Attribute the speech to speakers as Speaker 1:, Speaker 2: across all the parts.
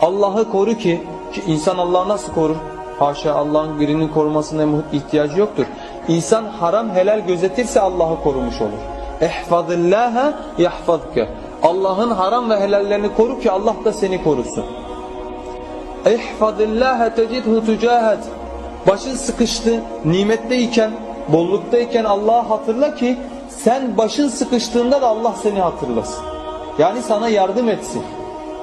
Speaker 1: Allah'ı koru ki, ki insan Allah'ı nasıl korur? Haşa Allah'ın birinin korumasına ihtiyacı yoktur. İnsan haram helal gözetirse Allah'ı korumuş olur. İhfazillâhe yahfazke. Allah'ın haram ve helallerini koru ki Allah da seni korusun. İhfazillâhe tecidhu tücahet. Başın sıkıştı, nimetteyken, bolluktayken Allah'ı hatırla ki sen başın sıkıştığında da Allah seni hatırlasın. Yani sana yardım etsin.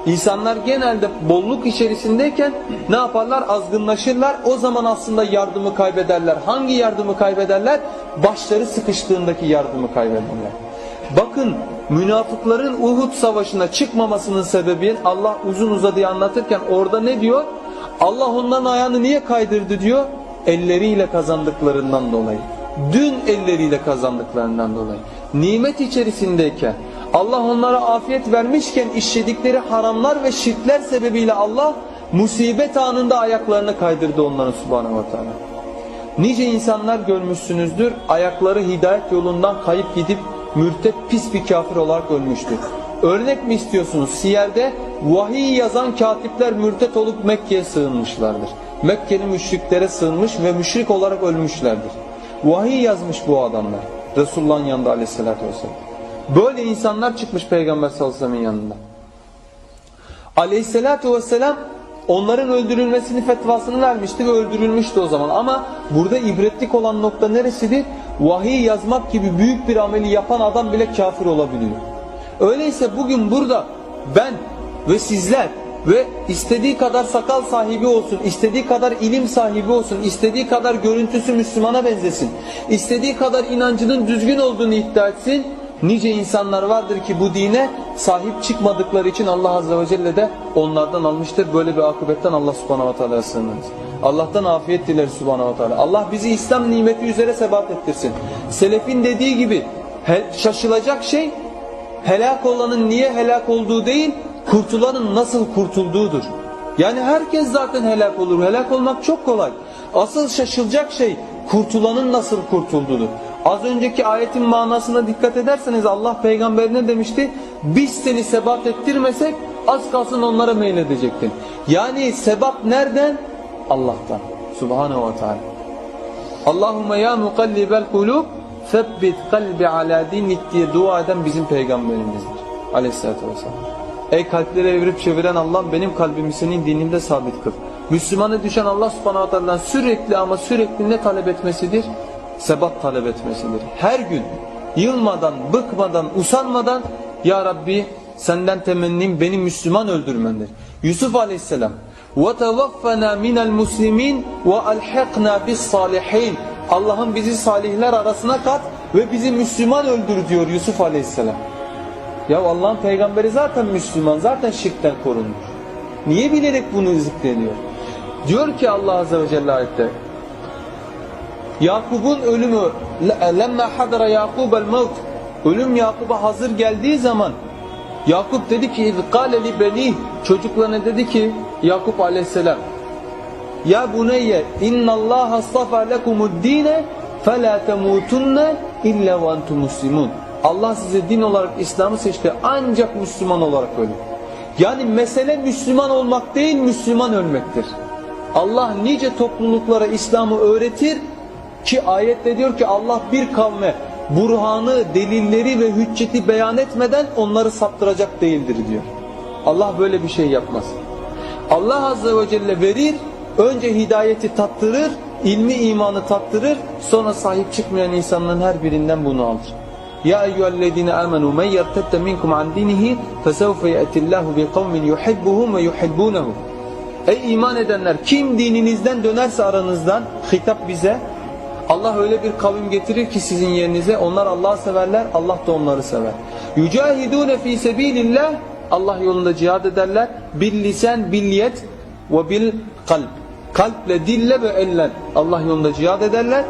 Speaker 1: İnsanlar genelde bolluk içerisindeyken ne yaparlar? Azgınlaşırlar. O zaman aslında yardımı kaybederler. Hangi yardımı kaybederler? Başları sıkıştığındaki yardımı kaybederler. Bakın münafıkların Uhud savaşına çıkmamasının sebebi Allah uzun uzadıya anlatırken orada ne diyor? Allah onların ayağını niye kaydırdı diyor? Elleriyle kazandıklarından dolayı. Dün elleriyle kazandıklarından dolayı. Nimet içerisindeyken Allah onlara afiyet vermişken işledikleri haramlar ve şirkler sebebiyle Allah musibet anında ayaklarını kaydırdı onların subhanahu wa ta'ala. Nice insanlar görmüşsünüzdür ayakları hidayet yolundan kayıp gidip mürtet pis bir kafir olarak ölmüştür. Örnek mi istiyorsunuz? Siyer'de vahiy yazan katipler mürtet olup Mekke'ye sığınmışlardır. Mekke'nin müşriklere sığınmış ve müşrik olarak ölmüşlerdir. Vahiy yazmış bu adamlar. Resulullah'ın yanında aleyhissalatü vesselam. Böyle insanlar çıkmış Peygamber sallallahu aleyhi ve sellem'in yanında. Aleyhissalatü vesselam onların öldürülmesini fetvasını vermişti ve öldürülmüştü o zaman. Ama burada ibretlik olan nokta neresidir? Vahiy yazmak gibi büyük bir ameli yapan adam bile kafir olabiliyor. Öyleyse bugün burada ben ve sizler ve istediği kadar sakal sahibi olsun, istediği kadar ilim sahibi olsun, istediği kadar görüntüsü Müslümana benzesin, istediği kadar inancının düzgün olduğunu iddia etsin, Nice insanlar vardır ki bu dine sahip çıkmadıkları için Allah Azze ve Celle de onlardan almıştır. Böyle bir akıbetten Allah Subhanahu ve Teala'ya sığınırız. Allah'tan afiyet dileriz Subhanahu ve Teala. Allah bizi İslam nimeti üzere sebat ettirsin. Selefin dediği gibi şaşılacak şey helak olanın niye helak olduğu değil, kurtulanın nasıl kurtulduğudur. Yani herkes zaten helak olur. Helak olmak çok kolay. Asıl şaşılacak şey kurtulanın nasıl kurtulduğudur. Az önceki ayetin manasına dikkat ederseniz Allah peygamberine demişti biz seni sebat ettirmesek az kalsın onlara meyledecektin. Yani sebat nereden? Allah'tan. Subhanehu ve Teala. Allahümme ya mukallibel kulub febbit kalbi ala dinik diye dua eden bizim peygamberimizdir. Aleyhisselatü vesselam. Ey kalpleri evirip çeviren Allah benim kalbimi senin dininde sabit kıl. Müslümana düşen Allah subhanahu wa sürekli ama sürekli ne talep etmesidir? Sebat talep etmesidir. Her gün yılmadan, bıkmadan, usanmadan Ya Rabbi senden temennim beni Müslüman öldürmendir. Yusuf aleyhisselam وَتَوَفَّنَا مِنَ الْمُسْلِمِينَ وَأَلْحِقْنَا بِالصَّالِحِينَ Allah'ım bizi salihler arasına kat ve bizi Müslüman öldür diyor Yusuf aleyhisselam. Ya Allah'ın peygamberi zaten Müslüman, zaten şirkten korunmuş. Niye bilerek bunu zikrediyor? Diyor ki Allah Azze ve Celle ayette Yakub'un ölümü lemme hadara Yakub'el mevt ölüm Yakub'a hazır geldiği zaman Yakup dedi ki kâle li beni çocuklarına dedi ki Yakup aleyhisselam Ya buneyye innallaha astafa lekumu'd-dine fela temutunne illa ve entum muslimun. Allah size din olarak İslam'ı seçti ancak Müslüman olarak ölün. Yani mesele Müslüman olmak değil Müslüman ölmektir. Allah nice topluluklara İslam'ı öğretir ki ayette diyor ki Allah bir kavme burhanı, delilleri ve hücceti beyan etmeden onları saptıracak değildir diyor. Allah böyle bir şey yapmaz. Allah Azze ve Celle verir, önce hidayeti tattırır, ilmi imanı tattırır, sonra sahip çıkmayan insanların her birinden bunu alır. Ya eyyühellezine amenu men yertette minkum an dinihi fesevfe ye'tillahu bi kavmin yuhibbuhum ve yuhibbunehu. Ey iman edenler kim dininizden dönerse aranızdan hitap bize Allah öyle bir kavim getirir ki sizin yerinize onlar Allah'ı severler Allah da onları sever. Yücahidune fi sebilillah Allah yolunda cihad ederler bil lisan bil yet ve bil kalp. Kalple, dille ve elle Allah yolunda cihad ederler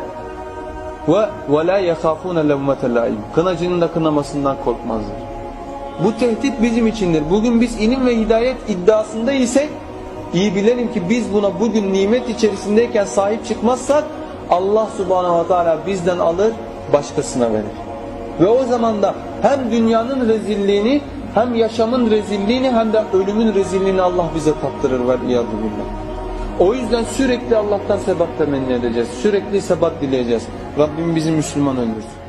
Speaker 1: ve ve la yahafune levmete. Kınacının da kınamasından korkmazlar. Bu tehdit bizim içindir. Bugün biz ilim ve hidayet iddiasında isek iyi bilelim ki biz buna bugün nimet içerisindeyken sahip çıkmazsak Allah subhanahu wa ta'ala bizden alır başkasına verir. Ve o zaman da hem dünyanın rezilliğini hem yaşamın rezilliğini hem de ölümün rezilliğini Allah bize tattırır ve iyadu billah. O yüzden sürekli Allah'tan sebat temenni edeceğiz. Sürekli sebat dileyeceğiz. Rabbim bizi Müslüman öldürsün.